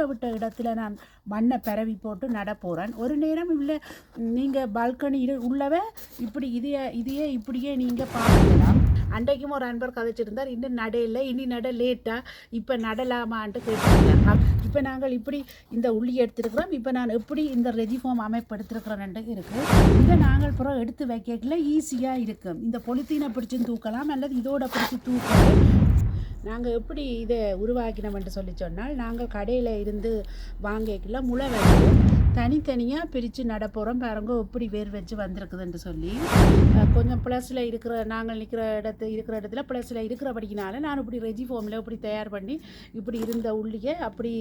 ஒன்றை விட்ட இடத்துல நான் மண்ணை பரவி போட்டு நடப்போகிறேன் ஒரு நேரம் இல்லை நீங்கள் பால்கனியில் உள்ளவ இப்படி இதையே இதையே இப்படியே நீங்கள் பார்க்கலாம். அன்றைக்கும் ஒரு அன்பர் கதைச்சிருந்தார் இன்னும் நடையில் இனி நட லேட்டாக இப்போ நடலாமான்ட்டு கேட்டிருந்தார். இப்போ நாங்கள் இப்படி இந்த உள்ளி எடுத்துருக்குறோம் இப்போ நான் எப்படி இந்த ரெஜிஃபார்ம் அமைப்பு எடுத்துருக்குறேன்ட்டு இருக்குது இதை நாங்கள் புறம் எடுத்து வைக்கல ஈஸியாக இருக்கும். இந்த பொலித்தீனை பிடிச்சும் தூக்கலாம் அல்லது இதோட பிடிச்சி தூக்கலாம் நாங்கள் எப்படி இதை உருவாக்கினோம்னு சொல்லி சொன்னால் நாங்கள் கடையில் இருந்து வாங்கிக்கலாம் முளை வந்து தனித்தனியாக பிரித்து நட போகிறோம் பாருங்க எப்படி வேர் வச்சு வந்திருக்குதுன்னு சொல்லி. கொஞ்சம் ப்ளஸில் இருக்கிற நாங்கள் நிற்கிற இடத்து இருக்கிற இடத்துல ப்ளஸில் இருக்கிறபடினால நான் இப்படி ரெஜி ஃபார்மில் இப்படி தயார் பண்ணி இப்படி இருந்த உள்ளியை அப்படி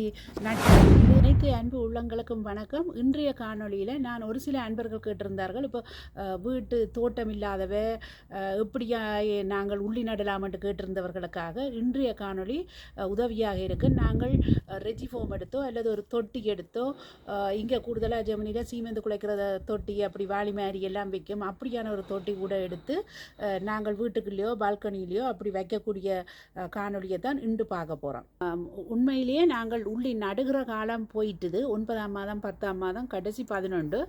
நட்டு அனைத்து அன்பு உள்ளங்களுக்கும் வணக்கம். இன்றைய காணொளியில் நான் ஒரு சில அன்பர்கள் கேட்டிருந்தார்கள். இப்போ வீட்டு தோட்டம் இல்லாதவ எப்படியா நாங்கள் உள்ளி நடலாமன்ட்டு கேட்டிருந்தவர்களுக்காக இன்றைய காணொளி உதவியாக இருக்கு. நாங்கள் ரெஜி ஃபோம் எடுத்தோ அல்லது ஒரு தொட்டி எடுத்தோ இங்கே கூடுதலாக ஜெமினியில் சீமெந்து குலைக்கிற தொட்டி அப்படி வாளி மாதிரி எல்லாம் வைக்கும். அப்படியான ஒரு தொட்டி கூட எடுத்து நாங்கள் வீட்டுக்குள்ளேயோ பால்கனிலேயோ அப்படி வைக்கக்கூடிய காணொலியை காணொளியை தான் இன்று பார்க்க போகிறோம் உண்மையிலேயே நாங்கள் உள்ளி நடுகிற காலம் போயிட்டுது. ஒன்பதாம் மாதம் பத்தாம் மாதம் கடைசி பதினொன்று.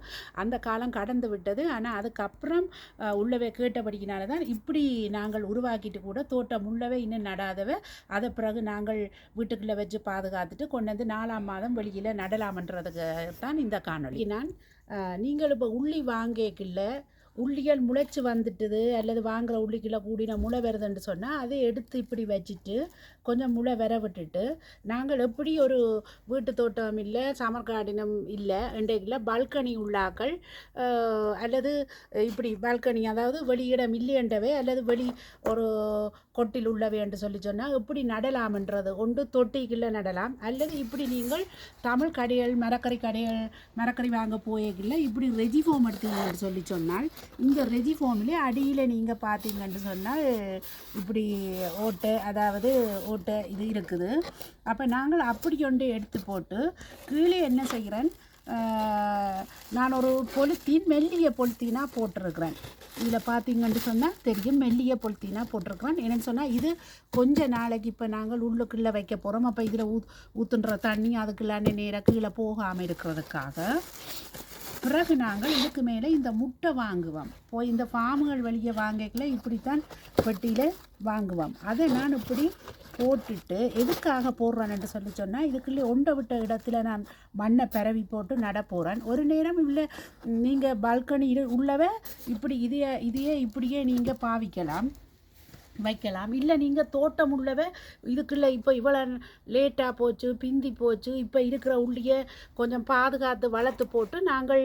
அந்த காலம் கடந்து விட்டது. ஆனால் அதுக்கப்புறம் உள்ளவே கேட்டபடியினால தான் இப்படி நாங்கள் உருவாக்கிட்டு கூட தோட்டம் உள்ளவே இன்னும் நடாதவை அதை பிறகு நாங்கள் வீட்டுக்குள்ளே வச்சு பாதுகாத்துட்டு கொண்டு வந்து நாலாம் மாதம் வெளியில் நடலாமன்றதுக்கு தான் இந்த காணொளி. நான் நீங்கள் இப்போ உள்ளி வாங்கிக்கல உள்ளிகள் முளைச்சி வந்துட்டுது அல்லது வாங்குகிற உள்ளிக்குள்ள கூடின முளை வருதுன்னு சொன்னால் அதை எடுத்து இப்படி வச்சுட்டு கொஞ்சம் முளை வர விட்டுட்டு நாங்கள் எப்படி ஒரு வீட்டு தோட்டம் இல்லை சமர் கார்டினம் இல்லை இன்றைக்குள்ள பால்கனி உள்ளாக்கள் அல்லது இப்படி பால்கனி அதாவது வெளியிடம் இல்லையண்டவே அல்லது வெளி ஒரு கொட்டில் உள்ளவை என்று சொல்லி சொன்னால் எப்படி நடலாம்ன்றது ஒன்று தொட்டிக்குள்ளே நடலாம் அல்லது இப்படி நீங்கள் தமிழ் கடைகள் மரக்கறி கடைகள் மரக்கறி வாங்க போயக்கில்ல இப்படி ரெஜிஃபோம் எடுத்தீங்கன்னு சொல்லி சொன்னால் இந்த ரெஜிஃபோம்லேயே அடியில் நீங்கள் பார்த்தீங்கன்னு சொன்னால் இப்படி ஓட்டை அதாவது ஓட்டை இது இருக்குது. அப்போ நாங்கள் அப்படி ஒன்று எடுத்து போட்டு கீழே என்ன செய்கிறேன் நான் ஒரு பொலித்தீன் மெல்லிய பொலித்தீனாக போட்டிருக்கிறேன். இதில் பார்த்தீங்கன்னு சொன்னால் தெரியும் மெல்லிய பொலித்தீனாக போட்டிருக்கிறேன். என்னென்னு சொன்னால் இது கொஞ்ச நாளைக்கு இப்போ நாங்கள் உள்ளுக்குள்ளே வைக்க போகிறோம் அப்போ இதில் ஊத் ஊற்றுன்ற தண்ணி அதுக்குள்ளான நேராக கீழே போகாமல் இருக்கிறதுக்காக. பிறகு நாங்கள் இதுக்கு மேலே இந்த முட்டை வாங்குவோம். போய் இந்த ஃபார்முகள் வெளியே வாங்கிக்கல இப்படித்தான் பெட்டியில் வாங்குவோம். அதை நான் இப்படி போட்டுட்டு எதுக்காக போடுறேன்னு சொல்லி சொன்னால் இதுக்குள்ளே ஒண்டை விட்ட இடத்துல நான் மண்ணை பரவி போட்டு நட போகிறேன் ஒரு நேரம் இல்லை நீங்கள் பால்கனி உள்ளவ இப்படி இதையே இதையே இப்படியே நீங்கள் பாவிக்கலாம். வைக்கலாம். இல்லை நீங்கள் தோட்டம் உள்ளவ இதுக்குள்ளே இப்போ இவ்வளோ லேட்டாக போச்சு பிந்தி போச்சு இப்போ இருக்கிற உள்ளிய கொஞ்சம் பாதுகாத்து வளர்த்து போட்டு நாங்கள்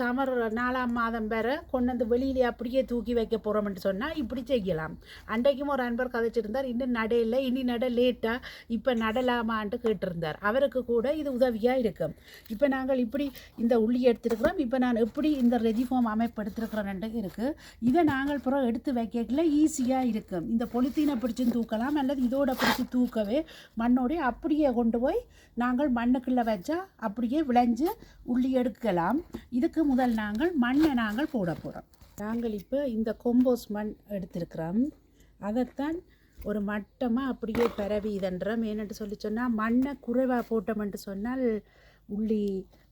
சமர் நாலாம் மாதம் வரை கொண்டு வந்து வெளியிலே அப்படியே தூக்கி வைக்க போகிறோம்னு சொன்னால் இப்படி செய்யலாம். அன்றைக்கும் ஒரு அன்பர் கதைச்சிருந்தார் இன்னும் நடையில் இனி நட லேட்டாக இப்போ நடலாமான்ட்டு கேட்டிருந்தார். அவருக்கு கூட இது உதவியாக இருக்கும். இப்போ நாங்கள் இப்படி இந்த உள்ளி எடுத்துருக்குறோம் இப்போ நான் எப்படி இந்த ரெதிஃபார்ம் அமைப்பு எடுத்துருக்குறேன்ட்டு இருக்குது இதை நாங்கள் புறம் எடுத்து வைக்கல ஈஸியாக இருக்குது இருக்கும் இந்த பொலித்தீனை பிடிச்சும் தூக்கலாம். அல்லது இதோட பிடிச்சி தூக்கவே மண்ணோடய அப்படியே கொண்டு போய் நாங்கள் மண்ணுக்குள்ளே வச்சா அப்படியே விளைஞ்சு உள்ளி எடுக்கலாம். இதுக்கு முதல் நாங்கள் மண்ணை நாங்கள் போட போகிறோம் நாங்கள் இப்போ இந்த கொம்போஸ் மண் எடுத்திருக்கிறோம். அதைத்தான் ஒரு மட்டமாக அப்படியே பரவி இதன்றோம். ஏன்னு சொல்லி சொன்னால் மண்ணை குறைவாக போட்டோம்னு சொன்னால் உள்ளி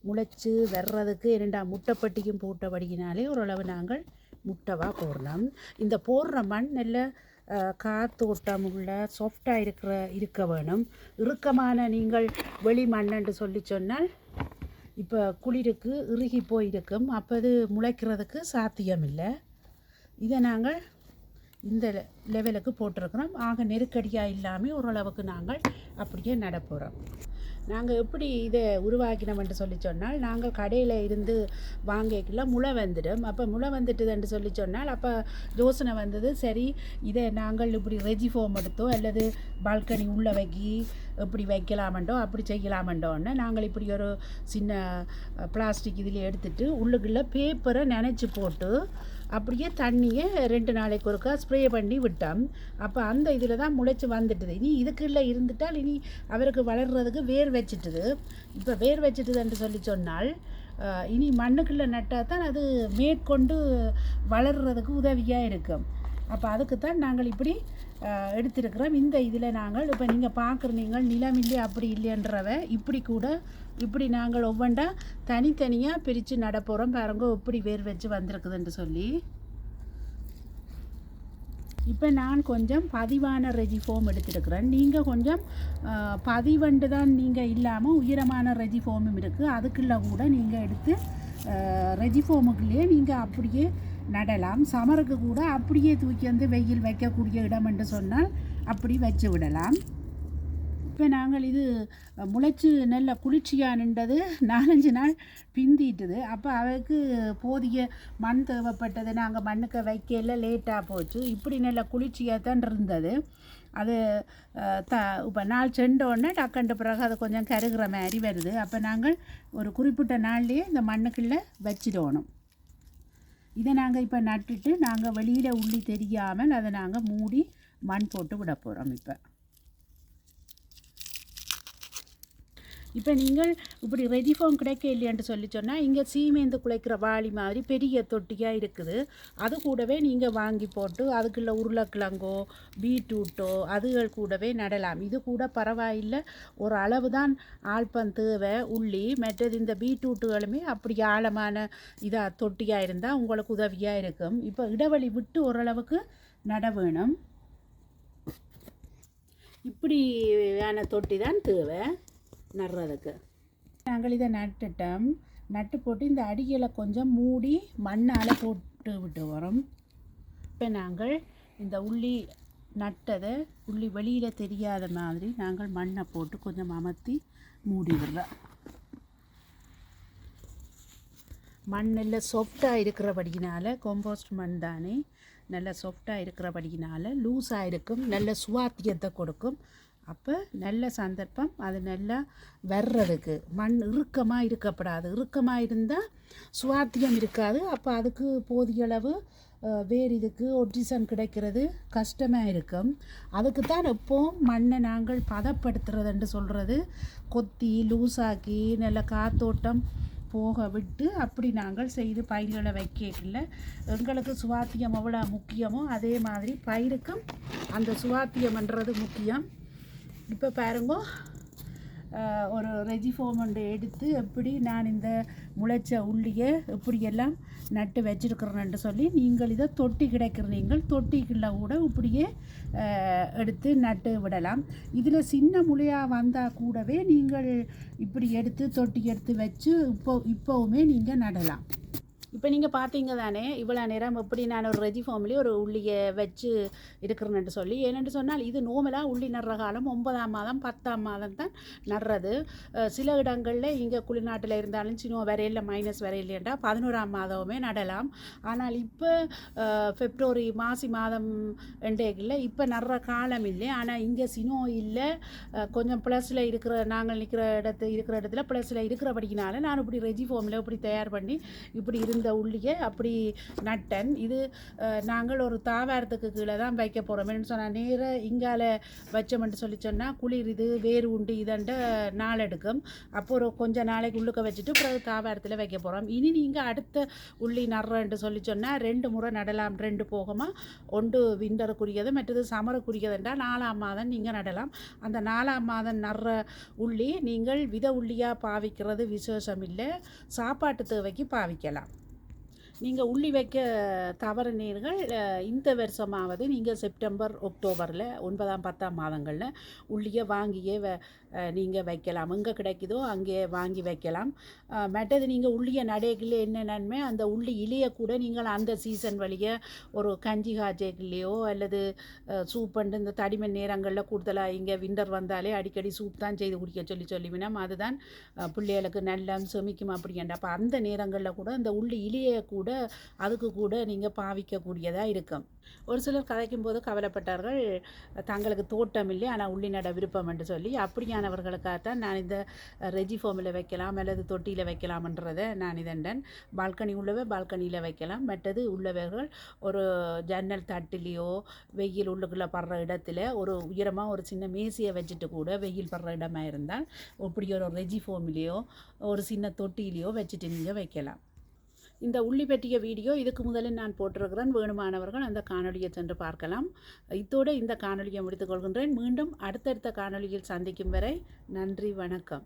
முளைச்சு வர்றதுக்கு இரண்டா முட்டைப்பட்டிக்கும் போட்டபடியினாலே ஓரளவு நாங்கள் முட்டவாக போடலாம். இந்த போடுற மண் நல்ல காத்தோட்டம் உள்ள சாஃப்டாக இருக்கிற இருக்க வேணும். இறுக்கமான நீங்கள் வெளி மண்ணென்று சொல்லி சொன்னால் இப்போ குளிருக்கு இறுகி போயிருக்கும். அப்போ அது முளைக்கிறதுக்கு சாத்தியம் இல்லை இதை நாங்கள் இந்த லெவலுக்கு போட்டிருக்கிறோம். ஆக நெருக்கடியாக இல்லாமல் ஓரளவுக்கு நாங்கள் அப்படியே நடப்போகிறோம் நாங்கள் எப்படி இதை உருவாக்கினோம்ன்ட்டு சொல்லி சொன்னால் நாங்கள் கடையில் இருந்து வாங்கிக்கலாம் முளை வந்துடும். அப்போ முளை வந்துட்டுதுன்னு சொல்லி சொன்னால் அப்போ யோசனை வந்தது சரி இதை நாங்கள் இப்படி ரெஜி ஃபோம் எடுத்தோ அல்லது பால்கனி உள்ளே வைக்கி எப்படி வைக்கலாமண்டோ அப்படி செய்யலாமண்டோன்னு நாங்கள் இப்படி ஒரு சின்ன பிளாஸ்டிக் இதில் எடுத்துட்டு உள்ளுக்குள்ளே பேப்பரை நினச்சி போட்டு அப்படியே தண்ணியை ரெண்டு நாளைக்கு ஒருக்கா ஸ்ப்ரே பண்ணி விட்டோம். அப்போ அந்த இதில் தான் முளைச்சி வந்துட்டுது. இனி இதுக்குள்ளே இருந்துட்டால் இனி அவருக்கு வளர்கிறதுக்கு வேர் வச்சிட்டுது. இப்போ வேர் வச்சிட்டுதுன்னு சொல்லி சொன்னால் இனி மண்ணுக்குள்ளே நட்டால் தான் அது மேற்கொண்டு வளர்கிறதுக்கு உதவியாக இருக்கும். அப்போ அதுக்கு தான் நாங்கள் இப்படி எடுத்திருக்கிறோம். இந்த இதில் நாங்கள் இப்போ நீங்கள் பார்க்குற நீங்கள் நிலம் இல்லை அப்படி இல்லைன்றவ இப்படி கூட இப்படி நாங்கள் ஒவ்வொன்றா தனித்தனியாக பிரித்து நடப்போகிறோம் பாருங்க இப்படி வேர் வச்சு வந்திருக்குதுன்னு சொல்லி. இப்போ நான் கொஞ்சம் பதிவான ரெஜி ஃபோம் எடுத்துருக்கிறேன். நீங்கள் கொஞ்சம் பதிவண்டு தான் நீங்கள் இல்லாமல் உயரமான ரெஜி ஃபோமும் இருக்குது அதுக்குள்ளே கூட நீங்கள் எடுத்து ரெஜி ஃபோமுக்குள்ளேயே நீங்கள் அப்படியே நடலாம். சமருக்கு கூட அப்படியே தூக்கி வந்து வெயில் வைக்கக்கூடிய இடம் என்று சொன்னால் அப்படி வச்சு விடலாம். இப்போ நாங்கள் இது முளைச்சி நல்ல குளிர்ச்சியாக நின்றது நாலஞ்சு நாள் பிந்திட்டுது. அப்போ அவருக்கு போதிய மண் தேவைப்பட்டது. நாங்கள் மண்ணுக்கு வைக்கல லேட்டாக போச்சு. இப்படி நல்ல குளிர்ச்சியாக தான் இருந்தது. அது த இப்போ நாள் சென்றோடனே டக்கண்டு பிறகு அது கொஞ்சம் கருகிற மாதிரி வருது. அப்போ நாங்கள் ஒரு குறிப்பிட்ட நாள்லேயே இந்த மண்ணுக்குள்ளே வச்சிடணும். இதை நாங்கள் இப்போ நட்டுட்டு நாங்கள் வெளியில் உள்ளி தெரியாமல் அதை நாங்கள் மூடி மண் போட்டு விட போகிறோம் இப்போ. இப்போ நீங்கள் இப்படி ரெடி ஃபார்ம் கிடைக்க இல்லையான்னு சொல்லி சொன்னால் இங்கே சீமேந்து குலைக்கிற வாளி மாதிரி பெரிய தொட்டியாக இருக்குது. அது கூடவே நீங்கள் வாங்கி போட்டு அதுக்குள்ள உருளைக்கிழங்கோ பீட்ரூட்டோ அதுகள் கூடவே நடலாம். இது கூட பரவாயில்லை. ஒரு அளவு தான் ஆழ்பம் தேவை உள்ளி மற்றது இந்த பீட்ரூட்டுகளுமே அப்படி ஆழமான இதாக தொட்டியாக இருந்தால் உங்களுக்கு உதவியாக இருக்கும். இப்போ இடைவெளி விட்டு ஓரளவுக்கு நட வேணும். இப்படியான தொட்டி தான் தேவை. நடுறதுக்கு நாங்கள் இதை நட்டுட்டோம். நட்டு போட்டு இந்த அடிகளை கொஞ்சம் மூடி மண்ணால் போட்டு விட்டு வரோம். இப்போ நாங்கள் இந்த உள்ளி நட்டதை உள்ளி வெளியில் தெரியாத மாதிரி நாங்கள் மண்ணை போட்டு கொஞ்சம் அமர்த்தி மூடி மண்ணில் சாஃப்டாக இருக்கிறபடியினால கொம்போஸ்ட் மண் தானே நல்ல சாஃப்டாக இருக்கிறபடியினால லூஸாக இருக்கும் நல்ல சுவாத்தியத்தை கொடுக்கும். அப்போ நல்ல சந்தர்ப்பம் அது நல்லா வர்றதுக்கு. மண் இறுக்கமாக இருக்கப்படாது. இறுக்கமாக இருந்தால் சுவாத்தியம் இருக்காது. அப்போ அதுக்கு போதிய அளவு வேறு இதுக்கு ஒட்ரிசன் கிடைக்கிறது கஷ்டமாக இருக்கும். அதுக்கு தான் எப்போவும் மண்ணை நாங்கள் பதப்படுத்துறதுன்னு சொல்கிறது கொத்தி லூஸாக்கி நல்ல காத்தோட்டம் போக விட்டு அப்படி நாங்கள் செய்து பயிர்களை வைக்கல எங்களுக்கு சுவாத்தியம் எவ்வளோ முக்கியமோ அதே மாதிரி பயிருக்கும் அந்த சுவாத்தியம்ன்றது முக்கியம். இப்போ பாருங்க. ஒரு ரெஜிஃபோம் ஒன்று எடுத்து எப்படி நான் இந்த முளைச்ச உள்ளியை எப்படியெல்லாம் நட்டு வச்சிருக்கிறேன்னு சொல்லி நீங்கள் இதை தொட்டி கிடைக்கிற நீங்கள் தொட்டிக்குள்ள கூட இப்படியே எடுத்து நட்டு விடலாம். இதில் சின்ன முளையாக வந்தால் கூடவே நீங்கள் இப்படி எடுத்து தொட்டி எடுத்து வச்சு இப்போ இப்போவுமே நீங்கள் நடலாம். இப்போ நீங்கள் பார்த்தீங்க தானே இவ்வளோ நேரம் எப்படி நான் ஒரு ரெஜி ஃபார்ம்லேயே ஒரு உள்ளியை வச்சு இருக்கிறேன்னு சொல்லி ஏனென்று சொன்னால் இது நோமலாக உள்ளி நடுற காலம் ஒன்பதாம் மாதம் பத்தாம் மாதம் தான் நடுறது. சில இடங்களில் இங்கே குளிர்நாட்டில் இருந்தாலும் சின்ன வரையில் மைனஸ் வரையிலேண்டா பதினோராம் மாதமே நடலாம். ஆனால் இப்போ ஃபெப்ரவரி மாசி மாதம் ரெண்டேக்கில் இப்போ நடுற காலம் இல்லை. ஆனால் இங்கே சினோ இல்லை. கொஞ்சம் ப்ளஸில் இருக்கிற நாங்கள் நிற்கிற இடத்து இருக்கிற இடத்துல ப்ளஸில் இருக்கிறபடினால நான் இப்படி ரெஜி ஃபார்மில் இப்படி தயார் பண்ணி இப்படி இருந்து உள்ளியை அப்படி நட்டன். இது நாங்கள் ஒரு தாவாரத்துக்கு கீழே தான் வைக்க போகிறோம் சொன்னால் நேராக இங்கால வச்சோம்னு சொல்லி சொன்னால் குளிர் இது வேறு உண்டு இதண்ட நாள் எடுக்கும். அப்போ ஒரு நாளைக்கு உள்ளுக்க வச்சுட்டு பிறகு தாவாரத்தில் வைக்க போகிறோம் இனி நீங்கள் அடுத்த உள்ளி நடுறேன்ட்டு சொல்லி சொன்னால் ரெண்டு முறை நடலாம். ரெண்டு போகமா. ஒன்று விண்டருக்குரியது மற்றது சமரக்குரியதுன்றால் நாலாம் மாதம் நீங்கள் நடலாம். அந்த நாலாம் மாதம் நடுற உள்ளி நீங்கள் வித உள்ளியாக பாவிக்கிறது விசேஷம் இல்லை. சாப்பாட்டு தேவைக்கு பாவிக்கலாம். நீங்கள் உள்ளி வைக்க தவறினீர்கள் இந்த வருஷமாவது நீங்கள் செப்டம்பர் அக்டோபரில் ஒன்பதாம் பத்தாம் மாதங்களில் உள்ளியை வாங்கியே வ நீங்கள் வைக்கலாம். எங்கே கிடைக்குதோ அங்கே வாங்கி வைக்கலாம். மற்றது நீங்கள் உள்ளியை நடைகளில் என்ன நன்மை? அந்த உள்ளி இலையை கூட நீங்கள் அந்த சீசன் வழியே ஒரு கஞ்சி காய்ச்சலையோ அல்லது அஹ், சூப் இந்த தடிமன் நேரங்களில் கூடுதலாக இங்கே விண்டர் வந்தாலே அடிக்கடி சூப் தான் செய்து குடிக்க சொல்லி சொல்லிவினோம் அதுதான் பிள்ளைகளுக்கு நல்ல செமிக்கும் அப்படின்ற அப்போ அந்த நேரங்களில் கூட அந்த உள்ளி இலையை கூட அதுக்கு கூட நீங்கள் பாவிக்கக்கூடியதாக இருக்கும். ஒரு சிலர் கதைக்கும் போது கவலைப்பட்டார்கள் தங்களுக்கு தோட்டம் இல்லை ஆனால் உள்ளினட விருப்பம் என்று சொல்லி. அப்படியானவர்களுக்காகத்தான் நான் இந்த ரெஜி ஃபோமில் வைக்கலாம் அல்லது தொட்டியில் வைக்கலாம்ன்றதை நான் இதண்டன். பால்கனி உள்ளவே பால்கனியில் வைக்கலாம். மற்றது உள்ளவர்கள் ஒரு ஜன்னல் தட்டிலேயோ வெயில் உள்ளுக்குள்ளே படுற இடத்துல ஒரு உயரமாக ஒரு சின்ன மேசியை வச்சுட்டு கூட வெயில் படுற இடமா இருந்தால் இப்படி ஒரு ரெஜி ஃபோம்லேயோ ஒரு சின்ன தொட்டிலேயோ வச்சுட்டு நீங்கள் வைக்கலாம். இந்த உள்ளி பற்றிய வீடியோ இதுக்கு முதலில் நான் போட்டிருக்கிறேன். வேணுமானவர்கள் அந்த காணொலியை சென்று பார்க்கலாம். இத்தோடு இந்த காணொலியை முடித்துக் கொள்கின்றேன். மீண்டும் அடுத்தடுத்த காணொலியில் சந்திக்கும் வரை நன்றி வணக்கம்.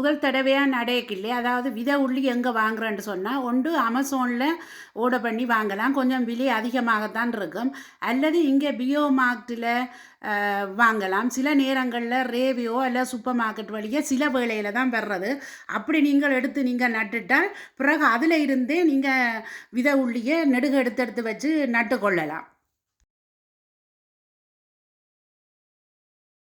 முதல் தடவையாக நடையக்கில்லை அதாவது விதை உள்ளி எங்கே வாங்குறேன்னு சொன்னால் ஒன்று அமேசானில் ஓட பண்ணி வாங்கலாம். கொஞ்சம் விலை அதிகமாகத்தான் இருக்கும். அல்லது இங்கே பியோ மார்க்டில் வாங்கலாம். சில நேரங்களில் ரேவியோ அல்ல சூப்பர் மார்க்கெட் வழியே சில வேலையில் தான் வர்றது. அப்படி நீங்கள் எடுத்து நீங்கள் நட்டுட்டால் பிறகு அதில் இருந்தே நீங்கள் விதை உள்ளியை நெடுக எடுத்து எடுத்து வச்சு நட்டு கொள்ளலாம்.